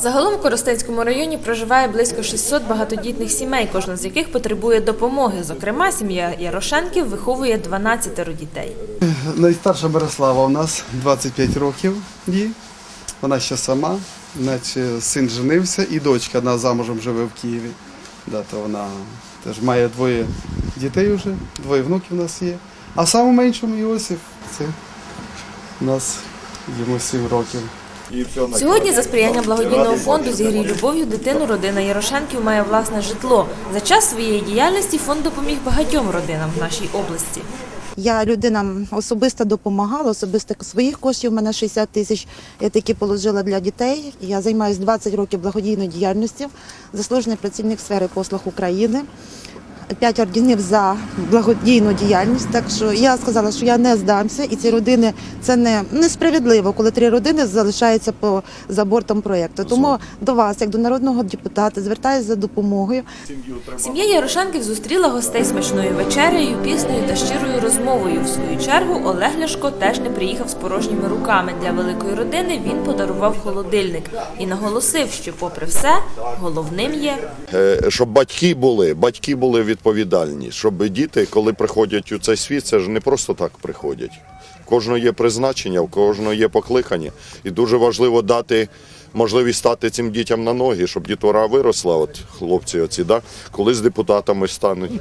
Загалом в Коростенському районі проживає близько 600 багатодітних сімей, кожна з яких потребує допомоги. Зокрема, сім'я Ярошенків виховує 12 дітей. Найстарша Береслава у нас 25 років їй. Вона ще сама, наче син женився і дочка одна замужем живе в Києві. То вона теж має двоє дітей вже, двоє внуків у нас є. А самому меншому це у нас йому 7 років. Сьогодні за сприяння благодійного фонду «Зігрій любов'ю» дитину родина Ярошенків має власне житло. За час своєї діяльності фонд допоміг багатьом родинам в нашій області. Я людинам особисто допомагала, особисто своїх коштів у мене 60 тисяч. Я таки положила для дітей. Я займаюся 20 років благодійною діяльністю, заслужений працівник сфери послуг України. П'ять орденів за благодійну діяльність. Так що я сказала, що я не здамся, і ці родини це не несправедливо, коли три родини залишаються по за бортом проєкту. Тому до вас, як до народного депутата, звертаюся за допомогою. Сім'я Ярошенків зустріла гостей смачною вечерею, піснею та щирою розмовою. В свою чергу Олег Ляшко теж не приїхав з порожніми руками. Для великої родини він подарував холодильник і наголосив, що, попри все, головним є Е, щоб батьки були, батьки були відповідальні, щоб діти, коли приходять у цей світ, це ж не просто так приходять. Кожного є призначення, у кожного є покликання. І дуже важливо дати можливість стати цим дітям на ноги, щоб дітвора виросла, от хлопці оці, да, коли з депутатами стануть.